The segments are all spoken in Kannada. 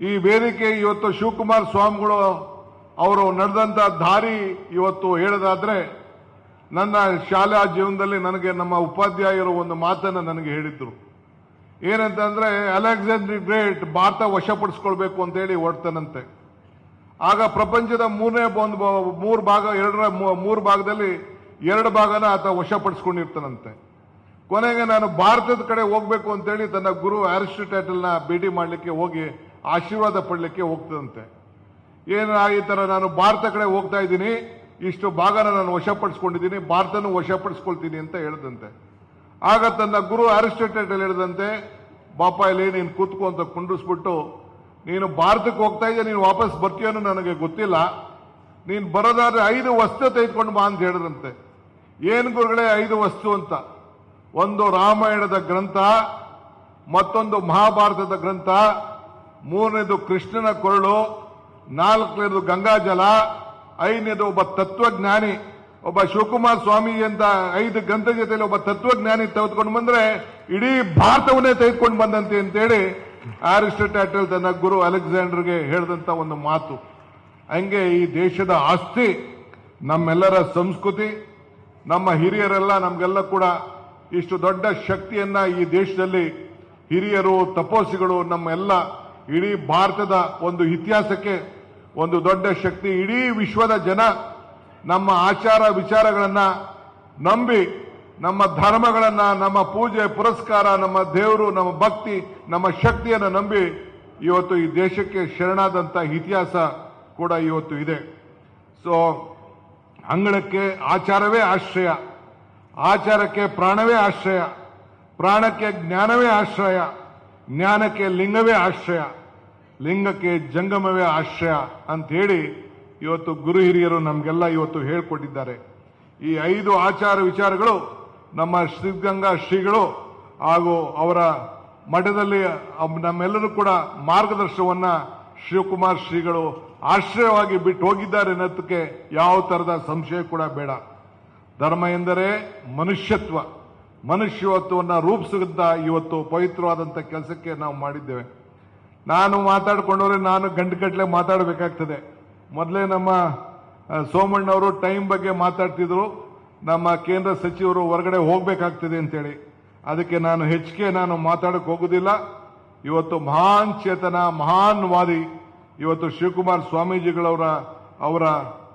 ಈ ವೇದಿಕೆ ಇವತ್ತು ಶಿವಕುಮಾರ್ ಸ್ವಾಮಿಗಳು ಅವರು ನಡೆದಂಥ ದಾರಿ ಇವತ್ತು ಹೇಳೋದಾದ್ರೆ ನನ್ನ ಶಾಲಾ ಜೀವನದಲ್ಲಿ ನನಗೆ ನಮ್ಮ ಉಪಾಧ್ಯಾಯರು ಒಂದು ಮಾತನ್ನು ನನಗೆ ಹೇಳಿದ್ರು. ಏನಂತಂದ್ರೆ, ಅಲೆಕ್ಸಾಂಡ್ರಿ ಗ್ರೇಟ್, ಭಾರತ ವಶಪಡಿಸ್ಕೊಳ್ಬೇಕು ಅಂತ ಹೇಳಿ ಹೊರಡ್ತಾನಂತೆ. ಆಗ ಪ್ರಪಂಚದ ಮೂರನೇ ಒಂದು ಮೂರು ಭಾಗ, ಎರಡರ ಮೂರು ಭಾಗದಲ್ಲಿ ಎರಡು ಭಾಗನ ಆತ ವಶಪಡಿಸ್ಕೊಂಡಿರ್ತಾನಂತೆ. ಕೊನೆಗೆ ನಾನು ಭಾರತದ ಕಡೆ ಹೋಗ್ಬೇಕು ಅಂತೇಳಿ ತನ್ನ ಗುರು ಅರಿಸ್ಟೋಟಲ್ನ ಭೇಟಿ ಮಾಡಲಿಕ್ಕೆ ಹೋಗಿ ಆಶೀರ್ವಾದ ಪಡಲಿಕ್ಕೆ ಹೋಗ್ತದಂತೆ. ಏನು ಈ ಥರ ನಾನು ಭಾರತ ಕಡೆ ಹೋಗ್ತಾ ಇದ್ದೀನಿ, ಇಷ್ಟು ಭಾಗನ ನಾನು ವಶಪಡಿಸ್ಕೊಂಡಿದ್ದೀನಿ, ಭಾರತನೂ ವಶಪಡಿಸ್ಕೊಳ್ತೀನಿ ಅಂತ ಹೇಳದಂತೆ. ಆಗ ತನ್ನ ಗುರು ಅಲ್ಲಿ ಹೇಳಿದಂತೆ, ಬಾಪ, ಇಲ್ಲಿ ನೀನು ಕೂತ್ಕೊ ಅಂತ ಕುಂಡಿಸ್ಬಿಟ್ಟು ನೀನು ಭಾರತಕ್ಕೆ ಹೋಗ್ತಾ ಇದ್ದೆ ನೀನು ವಾಪಸ್ ಬರ್ತೀಯನೋ ನನಗೆ ಗೊತ್ತಿಲ್ಲ. ನೀನು ಬರೋದಾದ್ರೆ ಐದು ವಸ್ತು ತೆಗೆದುಕೊಂಡು ಬಾ ಅಂತ ಹೇಳಿದಂತೆ. ಏನು ಗುರುಗಳೇ, ಐದು ವಸ್ತು ಅಂತ. ಒಂದು ರಾಮಾಯಣದ ಗ್ರಂಥ, ಮತ್ತೊಂದು ಮಹಾಭಾರತದ ಗ್ರಂಥ ಮೂರನೇದು ಕೃಷ್ಣನ ಕೊರಳು, ನಾಲ್ಕನೇದು ಗಂಗಾಜಲ ಐದನೇದು ಒಬ್ಬ ತತ್ವಜ್ಞಾನಿ. ಒಬ್ಬ ಶಿವಕುಮಾರ್ ಸ್ವಾಮಿ ಅಂತ ಐದು ಗ್ರಂಥ ಜೊತೆಯಲ್ಲಿ ಒಬ್ಬ ತತ್ವಜ್ಞಾನಿ ತೆಗೆದುಕೊಂಡು ಬಂದ್ರೆ ಇಡೀ ಭಾರತವನ್ನೇ ತೆಗೆದುಕೊಂಡು ಬಂದಂತೆ ಅಂತೇಳಿ ಅರಿಸ್ಟೋಟ್ಯಾಟಲ್ ತನ್ನ ಗುರು ಅಲೆಕ್ಸಾಂಡರ್ಗೆ ಹೇಳಿದಂತ ಒಂದು ಮಾತು. ಹಂಗೆ ಈ ದೇಶದ ಆಸ್ತಿ, ನಮ್ಮೆಲ್ಲರ ಸಂಸ್ಕೃತಿ, ನಮ್ಮ ಹಿರಿಯರೆಲ್ಲ, ನಮಗೆಲ್ಲ ಕೂಡ ಇಷ್ಟು ದೊಡ್ಡ ಶಕ್ತಿಯನ್ನ ಈ ದೇಶದಲ್ಲಿ ಹಿರಿಯರು, ತಪೋಸಿಗಳು ನಮ್ಮೆಲ್ಲ ಇಡೀ ಭಾರತದ ಒಂದು ಇತಿಹಾಸಕ್ಕೆ ಒಂದು ದೊಡ್ಡ ಶಕ್ತಿ. ಇಡೀ ವಿಶ್ವದ ಜನ ನಮ್ಮ ಆಚಾರ ವಿಚಾರಗಳನ್ನು ನಂಬಿ, ನಮ್ಮ ಧರ್ಮಗಳನ್ನು, ನಮ್ಮ ಪೂಜೆ, ಪುರಸ್ಕಾರ, ನಮ್ಮ ದೇವರು, ನಮ್ಮ ಭಕ್ತಿ, ನಮ್ಮ ಶಕ್ತಿಯನ್ನು ನಂಬಿ ಇವತ್ತು ಈ ದೇಶಕ್ಕೆ ಶರಣಾದಂಥ ಇತಿಹಾಸ ಕೂಡ ಇವತ್ತು ಇದೆ. ಸೊ ಅಂಗಳಕ್ಕೆ ಆಚಾರವೇ ಆಶ್ರಯ. ಆಚಾರಕ್ಕೆ ಪ್ರಾಣವೇ ಆಶ್ರಯ. ಪ್ರಾಣಕ್ಕೆ ಜ್ಞಾನವೇ ಆಶ್ರಯ. ಜ್ಞಾನಕ್ಕೆ ಲಿಂಗವೇ ಆಶ್ರಯ, ಲಿಂಗಕ್ಕೆ ಜಂಗಮವೇ ಆಶ್ರಯ ಅಂತ ಹೇಳಿ ಇವತ್ತು ಗುರು ಹಿರಿಯರು ನಮಗೆಲ್ಲ ಇವತ್ತು ಹೇಳಿಕೊಟ್ಟಿದ್ದಾರೆ. ಈ ಐದು ಆಚಾರ ವಿಚಾರಗಳು ನಮ್ಮ ಸಿದ್ಧಗಂಗಾ ಶ್ರೀಗಳು ಹಾಗೂ ಅವರ ಮಠದಲ್ಲಿ ನಮ್ಮೆಲ್ಲರೂ ಕೂಡ ಮಾರ್ಗದರ್ಶನವನ್ನ ಶಿವಕುಮಾರ್ ಶ್ರೀಗಳು ಆಶ್ರಯವಾಗಿ ಬಿಟ್ಟು ಹೋಗಿದ್ದಾರೆ ಅನ್ನೋದಕ್ಕೆ ಯಾವ ತರದ ಸಂಶಯ ಕೂಡ ಬೇಡ. ಧರ್ಮ ಎಂದರೆ ಮನುಷ್ಯತ್ವ. ಮನುಷ್ಯತ್ವವನ್ನು ರೂಪಿಸಿದ ಇವತ್ತು ಪವಿತ್ರವಾದಂಥ ಕೆಲಸಕ್ಕೆ ನಾವು ಮಾಡಿದ್ದೇವೆ. ನಾನು ಮಾತಾಡ್ಕೊಂಡವ್ರೆ ನಾನು ಗಂಟುಗಟ್ಟಲೆ ಮಾತಾಡಬೇಕಾಗ್ತದೆ. ಮೊದಲೇ ನಮ್ಮ ಸೋಮಣ್ಣವರು ಟೈಮ್ ಬಗ್ಗೆ ಮಾತಾಡ್ತಿದ್ರು. ನಮ್ಮ ಕೇಂದ್ರ ಸಚಿವರು ಹೊರಗಡೆ ಹೋಗಬೇಕಾಗ್ತದೆ ಅಂತೇಳಿ. ಅದಕ್ಕೆ ನಾನು ಹೆಚ್ಚಿಗೆ ನಾನು ಮಾತಾಡಕ್ಕೆ ಹೋಗುದಿಲ್ಲ. ಇವತ್ತು ಮಹಾನ್ ಚೇತನ ಮಹಾನ್ ವಾದಿ ಇವತ್ತು ಶಿವಕುಮಾರ್ ಸ್ವಾಮೀಜಿಗಳವರ, ಅವರ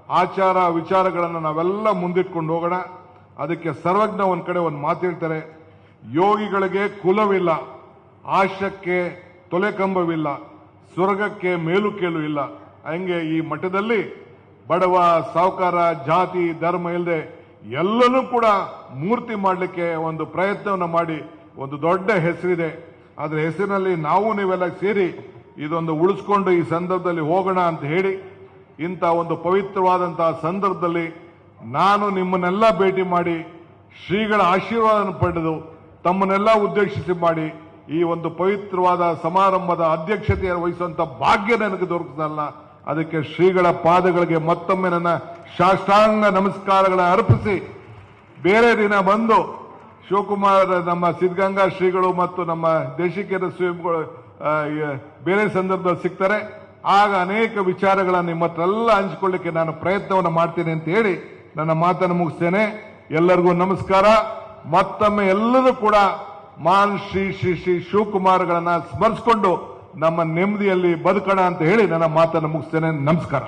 ಆಚಾರ ವಿಚಾರಗಳನ್ನು ನಾವೆಲ್ಲ ಮುಂದಿಟ್ಕೊಂಡು ಹೋಗೋಣ. ಅದಕ್ಕೆ ಸರ್ವಜ್ಞ ಒಂದ್ ಕಡೆ ಒಂದು ಮಾತು ಹೇಳ್ತಾರೆ, ಯೋಗಿಗಳಿಗೆ ಕುಲವಿಲ್ಲ, ಆಶಕ್ಕೆ ತೊಲೆಕಂಬವಿಲ್ಲ ಸ್ವರ್ಗಕ್ಕೆ ಮೇಲು ಕೇಳು ಇಲ್ಲ ಹಂಗೆ ಈ ಮಠದಲ್ಲಿ ಬಡವ ಸಾವುಕಾರ ಜಾತಿ, ಧರ್ಮ ಇಲ್ಲದೆ ಎಲ್ಲನೂ ಕೂಡ ಮೂರ್ತಿ ಮಾಡಲಿಕ್ಕೆ ಒಂದು ಪ್ರಯತ್ನವನ್ನು ಮಾಡಿ ಒಂದು ದೊಡ್ಡ ಹೆಸರಿದೆ. ಅದರ ಹೆಸರಿನಲ್ಲಿ ನಾವು ನೀವೆಲ್ಲ ಸೇರಿ ಇದೊಂದು ಉಳಿಸ್ಕೊಂಡು ಈ ಸಂದರ್ಭದಲ್ಲಿ ಹೋಗೋಣ ಅಂತ ಹೇಳಿ ಇಂಥ ಒಂದು ಪವಿತ್ರವಾದಂತಹ ಸಂದರ್ಭದಲ್ಲಿ ನಾನು ನಿಮ್ಮನ್ನೆಲ್ಲ ಭೇಟಿ ಮಾಡಿ ಶ್ರೀಗಳ ಆಶೀರ್ವಾದ ಪಡೆದು ತಮ್ಮನ್ನೆಲ್ಲ ಉದ್ದೇಶಿಸಿ ಮಾಡಿ ಈ ಒಂದು ಪವಿತ್ರವಾದ ಸಮಾರಂಭದ ಅಧ್ಯಕ್ಷತೆಯನ್ನು ವಹಿಸುವಂತ ಭಾಗ್ಯ ನನಗೆ ದೊರಕದಲ್ಲ ಅದಕ್ಕೆ ಶ್ರೀಗಳ ಪಾದಗಳಿಗೆ ಮತ್ತೊಮ್ಮೆ ನನ್ನ ಶಾಸ್ತ್ರಾಂಗ ನಮಸ್ಕಾರಗಳ ಅರ್ಪಿಸಿ ಬೇರೆ ದಿನ ಬಂದು ಶಿವಕುಮಾರ್ ನಮ್ಮ ಸಿದ್ಧಗಂಗಾ ಶ್ರೀಗಳು ಮತ್ತು ನಮ್ಮ ದೇಶಿಕೇರ ಸ್ವಾಮಿಗಳು ಬೇರೆ ಸಂದರ್ಭದಲ್ಲಿ ಸಿಗ್ತಾರೆ. ಆಗ ಅನೇಕ ವಿಚಾರಗಳನ್ನು ನಿಮ್ಮ ಹತ್ರ ಎಲ್ಲ ಹಂಚಿಕೊಳ್ಳಿಕ್ಕೆ ನಾನು ಪ್ರಯತ್ನವನ್ನು ಮಾಡ್ತೇನೆ ಅಂತ ಹೇಳಿ ನನ್ನ ಮಾತನ್ನು ಮುಗಿಸ್ತೇನೆ. ಎಲ್ಲರಿಗೂ ನಮಸ್ಕಾರ. ಮತ್ತೊಮ್ಮೆ ಎಲ್ಲರೂ ಕೂಡ ಮಾನ್ ಶ್ರೀ ಶ್ರೀ ಶ್ರೀ ಶಿವಕುಮಾರ್ಗಳನ್ನ ಸ್ಮರಿಸಿಕೊಂಡು ನಮ್ಮ ನೆಮ್ಮದಿಯಲ್ಲಿ ಬದುಕೋಣ ಅಂತ ಹೇಳಿ ನನ್ನ ಮಾತನ್ನು ಮುಗಿಸ್ತೇನೆ. ನಮಸ್ಕಾರ.